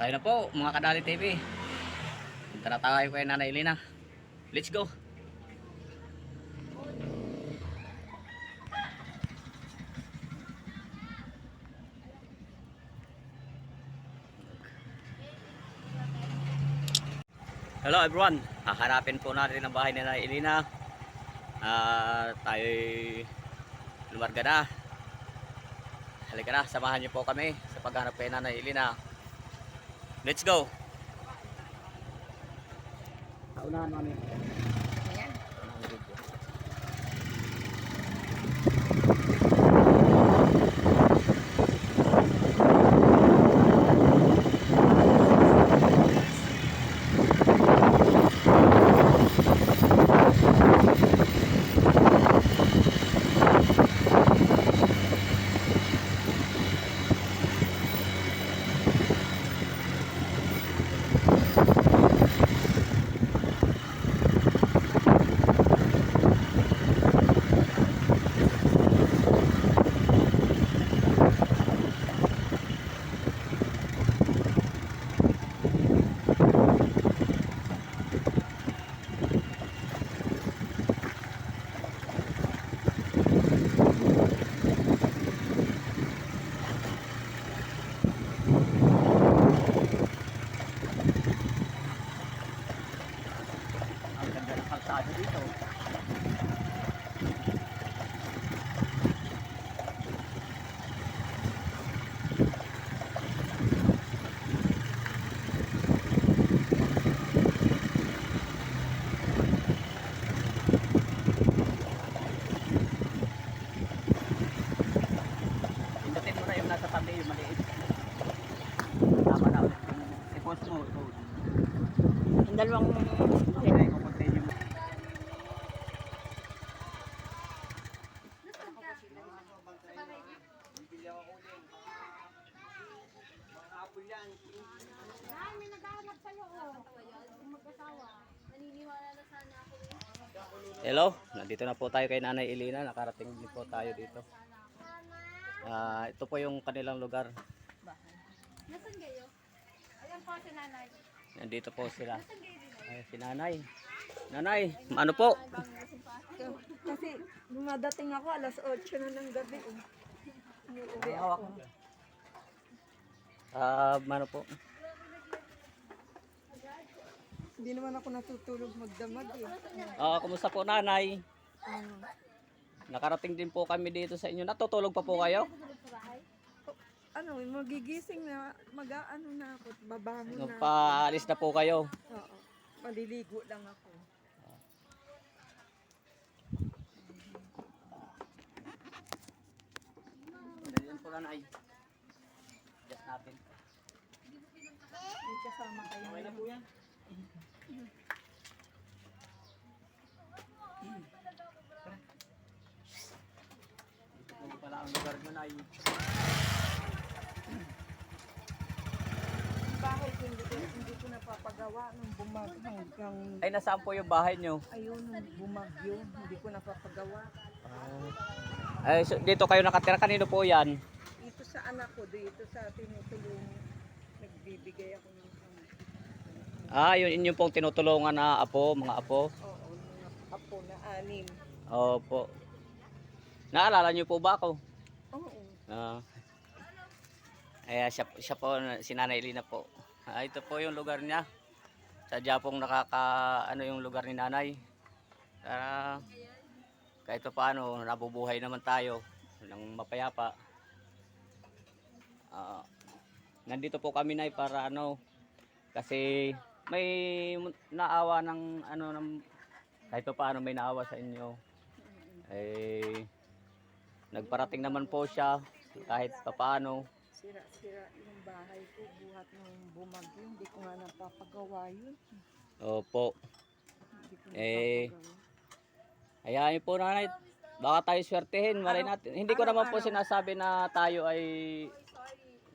Tayo na po, mga Kadali TV. Punta na tayo kay Nanay Elena. Let's go! Hello everyone! Haharapin po natin ang bahay ni Nanay Elena. Ah, tayo'y lumarga na. Halika na, samahan niyo po kami sa paghanap kay Nanay Elena. Let's go! Naunahan namin. Ayan. Ang ganda ng kalsada dito. Pindutin mo na yung nasa tabi, yung maliit. Tama na ulit yung i-post mo. i-post. Ang dalawang Okay, kukontinue mo. Ay, may naghahanap sa'yo, oh. Yung mag-asawa. Naniniwala na sana ako. Hello, nandito na po tayo kay Nanay Elena. Nakarating din po tayo dito. Ah, ito po yung kanilang lugar. Nasaan kayo? Ayan po si nanay. Nandito po sila. Ay, si Nanay. Nanay, ano po? Kasi dumadating ako alas 8 na ng gabi. Eh. Umuwi ako. Ah, ano po? Hindi naman ako natutulog magdamag eh. Ah, kumusta po Nanay? Um, Nakarating din po kami dito sa inyo. Natutulog pa po kayo? ano, magigising na, mag-ano na ako, babangon Nung na. paalis na po kayo. Oo. Maliligo lang ako. Yan po Nanay. Yes natin. May kasama kayo. Okay na po yan. Dito po pala ang lugar nyo na ko hindi, ko hindi ko napapagawa nung bumagyo hanggang Ay, nasaan po yung bahay nyo? ayun nung bumagyo. Hindi ko napapagawa. Ay, so, dito kayo nakatira. Kanino po yan? Sa anak ko, dito sa tinutulong. Nagbibigay ako ng ano. Ah, yun inyong pong tinutulungan na apo, mga apo. Oo, mga apo na anim. Opo. Naalala niyo po ba ako? Oo. Ah. Ay, siya, siya po, si Nanay Elena po. Ah, ito po yung lugar niya. Sadya pong nakaka, ano yung lugar ni Nanay. Para kahit pa paano, nabubuhay naman tayo ng mapayapa. Ah, nandito po kami Nay para ano, kasi may naawa ng ano ng kahit pa paano may naawa sa inyo. Eh, nagparating naman po siya kahit pa paano. Sira-sira yung bahay ko, buhat ng bumagyo. Hindi ko nga napapagawa yun. Opo. Eh. Hayaan po nanay. Baka tayo swertehin. Malay natin. Hindi ko naman po sinasabi na tayo ay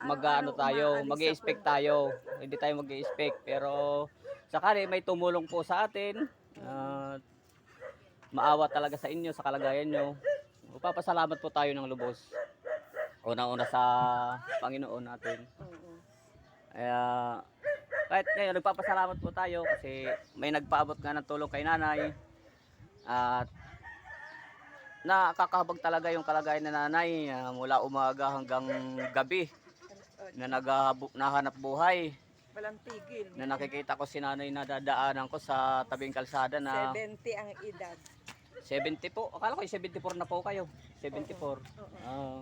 mag-ano tayo, mag expect tayo. Hindi tayo mag expect Pero sakali may tumulong po sa atin. At maawa talaga sa inyo, sa kalagayan nyo. Papasalamat po tayo ng lubos. Una-una sa Panginoon natin. Kaya kahit ngayon nagpapasalamat po tayo kasi may nagpaabot nga ng tulong kay nanay. At nakakahabag talaga yung kalagayan ng nanay ah, mula umaga hanggang gabi na naghahanap nahanap buhay Walang tigil. na nakikita ko si nanay na dadaanan ko sa tabing kalsada na 70 ang edad. 70 po. Akala ko yung 74 na po kayo. 74. Oo. Ah.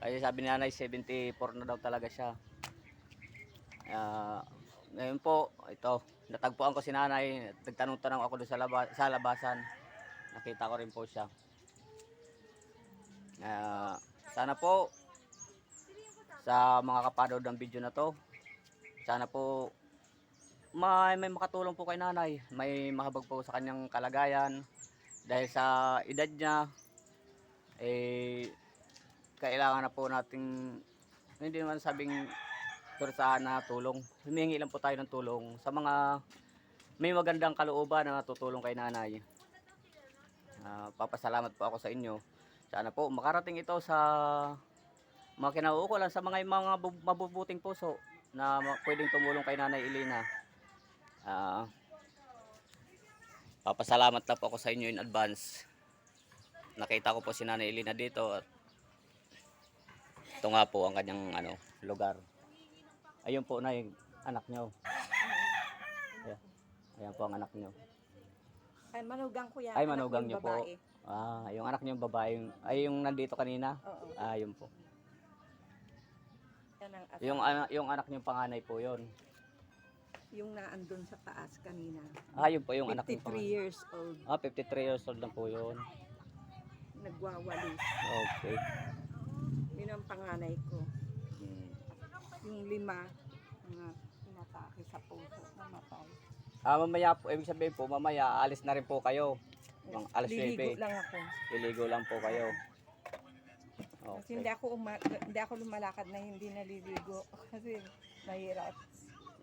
Ay sabi ni nanay 74 na daw talaga siya. Ah, ngayon po, ito, natagpuan ko si nanay, nagtanong-tanong ako doon sa, laba, sa labasan. Nakita ko rin po siya. Ah, sana po sa mga kapanood ng video na to, sana po may, may makatulong po kay nanay. May mahabag po sa kanyang kalagayan. Dahil sa edad niya, eh, kailangan na po nating, hindi naman sabing kursahan na tulong. Humingi lang po tayo ng tulong sa mga may magandang kalooban na tutulong kay nanay. Ah, papasalamat po ako sa inyo. Sana po makarating ito sa mga kinauukulan sa mga mga bu- mabubuting puso na pwedeng tumulong kay Nanay Elena. Ah, papasalamat na po ako sa inyo in advance. Nakita ko po si Nanay Elena dito at ito nga po ang kanyang ano, lugar. Ayun po na yung anak nyo. Ayan, ayan po ang anak nyo. Ay, manugang ko yan. Ay, manugang niyo po. babae. Ah, yung anak nyo yung babae, yung- ay yung nandito kanina. Oo. Ah, yun po. Yan ang asawa. Yung, ana- yung anak nyo panganay po yun. Yung naandun sa taas kanina. Ah, yun po yung anak nyo 53 panganay. years old. Ah, 53 years old lang po yun. Nagwawalis. Okay. Yun ang panganay ko. Hmm. Yung lima, mga pinatake sa puso. Namatay. Ah, mamaya po, ibig sabihin po, mamaya alis na rin po kayo. Mga alas Liligo 9. lang ako. Liligo lang po kayo. Kasi Okay. hindi ako, uma- hindi ako lumalakad na hindi naliligo. Kasi mahirap.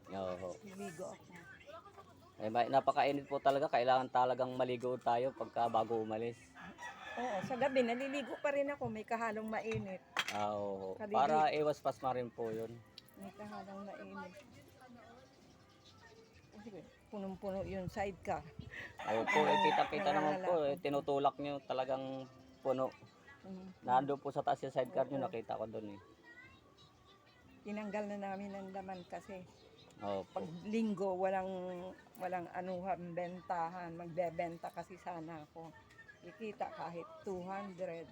Oo. Liligo ako. Eh, napakainit po talaga. Kailangan talagang maligo tayo pagka bago umalis. Oo, sa gabi naliligo pa rin ako. May kahalong mainit. Ah, oo. Kalili- Para iwas pasma rin po yun. May kahalong mainit. Kasi Punong-puno yung sidecar. Opo, eh, kita-kita naman po. Eh, tinutulak nyo talagang puno. Nando po sa taas yung sidecar nyo, nakita ko doon eh. Tinanggal na namin ang laman kasi Opo. pag linggo walang walang anuhan bentahan magbebenta kasi sana ako ikita kahit 200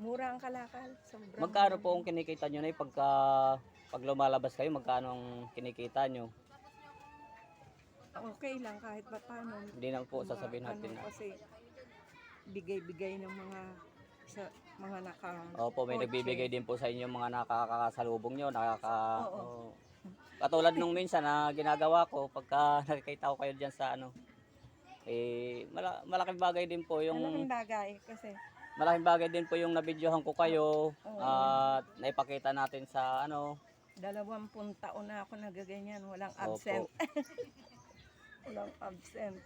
mura ang kalakal sobrang Magkano po ang kinikita nyo na pagka pag lumalabas kayo, magkano ang kinikita nyo? okay lang kahit pa paano Hindi na po sasabihin Mga natin ano, na. kasi bigay-bigay ng mga sa mga naka Opo, may nagbibigay din po sa inyo mga nakakasalubong nyo, nakaka... Oo. oo. Katulad nung minsan na ginagawa ko, pagka nakikita ko kayo dyan sa ano, eh, mala- malaking bagay din po yung, malaking bagay kasi malaking bagay din po yung nabidyohan ko kayo, Oo. at naipakita natin sa ano, dalawampung taon na ako nagaganyan walang Opo. absent walang absent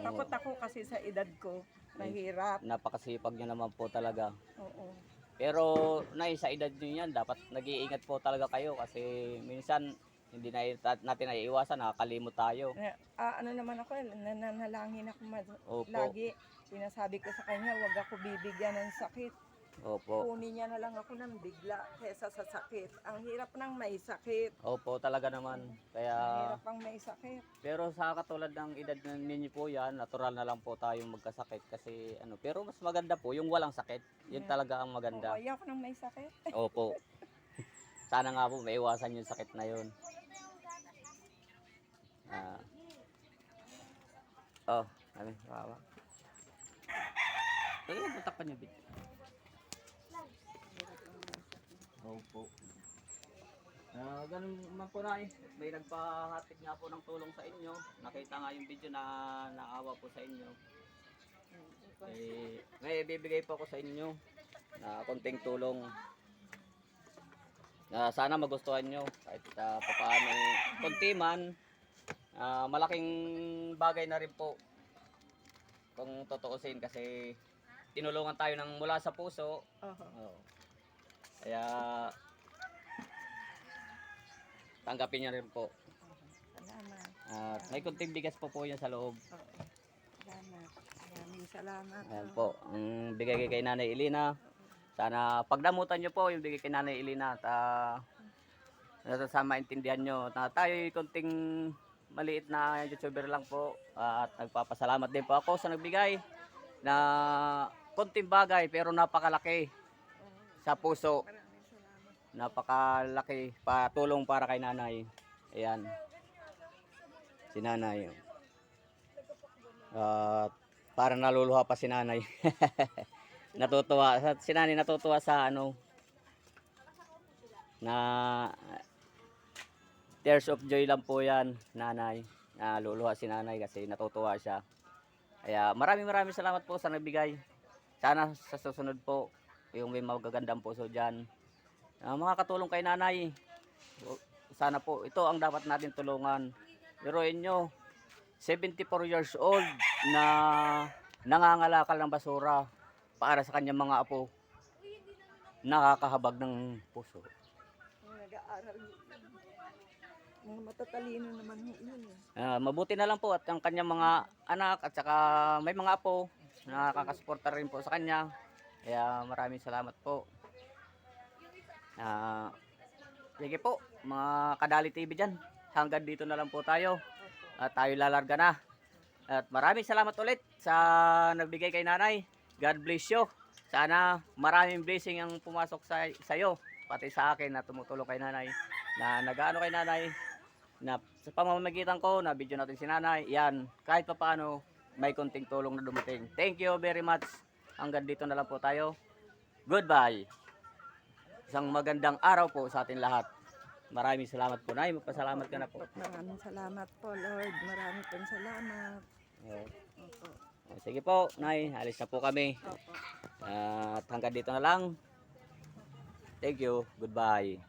takot ako kasi sa edad ko mahirap napakasipag nyo naman po talaga. oo Pero na sa edad nyo yan, dapat nag-iingat po talaga kayo kasi minsan hindi na natin naiiwasan, nakakalimot tayo. Ah, ano naman ako, nananalangin ako ma- Opo. lagi. Sinasabi ko sa kanya, wag ako bibigyan ng sakit. Opo. Kunin niya na lang ako ng bigla kesa sa sakit. Ang hirap ng may sakit. Opo, talaga naman. Ang Kaya, hirap ang may sakit. pero sa katulad ng edad ng ninyo po yan, natural na lang po tayong magkasakit kasi ano, pero mas maganda po yung walang sakit. Yun Yeah. talaga ang Oo, maganda. ayaw ko ng may sakit. Opo. Sana nga po maiwasan yung sakit na yun. Ah. Oh, kami, wawa. Talaga mo takpan niyo, Bit. Opo. Ah, ganun man po na eh. May nagpahatid nga po ng tulong sa inyo. Nakita nga yung video na naawa po sa inyo. Eh, may bibigay po ako sa inyo na konting tulong na sana magustuhan nyo kahit uh, papaano konti man ah, malaking bagay na rin po kung totoosin kasi tinulungan tayo ng mula sa puso Oo. Oo. Kaya tanggapin niyo rin po. Salamat. At may kunting bigas po po yan sa loob. Oo. Salamat. Maraming salamat. Ayan po, ang bigay kay Nanay Elena. Sana pagdamutan nyo po yung bigay kay Nanay Elena at uh, sa maintindihan nyo na tayo kunting maliit na YouTuber lang po at nagpapasalamat din po ako sa nagbigay na kunting bagay pero napakalaki. Sa puso. Napakalaki patulong para kay Nanay. Ayan. Si Nanay. At para naluluha pa si Nanay. natutuwa si Nanay natutuwa sa ano na tears of joy lang po yan, Nanay. Naluluha si Nanay kasi natutuwa siya. Kaya maraming maraming salamat po sa nagbigay. Sana sa susunod po yung may magagandang puso dyan. Ah, mga katulong kay nanay, sana po, ito ang dapat natin tulungan. Biruin nyo, 74 years old na nangangalakal ng basura para sa kanyang mga apo. Nakakahabag ng puso. Mga nag-aaral. Mga matatalino naman yun. Ah, mabuti na lang po at ang kanyang mga anak at saka may mga apo nakakasuporta rin po sa kanya. Kaya maraming salamat po. Ah, sige po, mga Kadali TV dyan. Hanggang dito na lang po tayo. At tayo lalarga na. At maraming salamat ulit sa nagbigay kay nanay. God bless you. Sana maraming blessing ang pumasok sa sa'yo. Pati sa akin na tumutulong kay nanay. Na nagaano kay nanay. Na sa pamamagitan ko, na video natin si nanay. Yan, kahit pa paano, may konting tulong na dumating. Thank you very much. Hanggang dito na lang po tayo. Goodbye. Isang magandang araw po sa atin lahat. Maraming salamat po, Nay. Magpasalamat ka na po. Maraming salamat po, Lord. Maraming pong salamat. Opo. Sige po, Nay. Alis na po kami. Opo. At hanggang dito na lang. Thank you. Goodbye.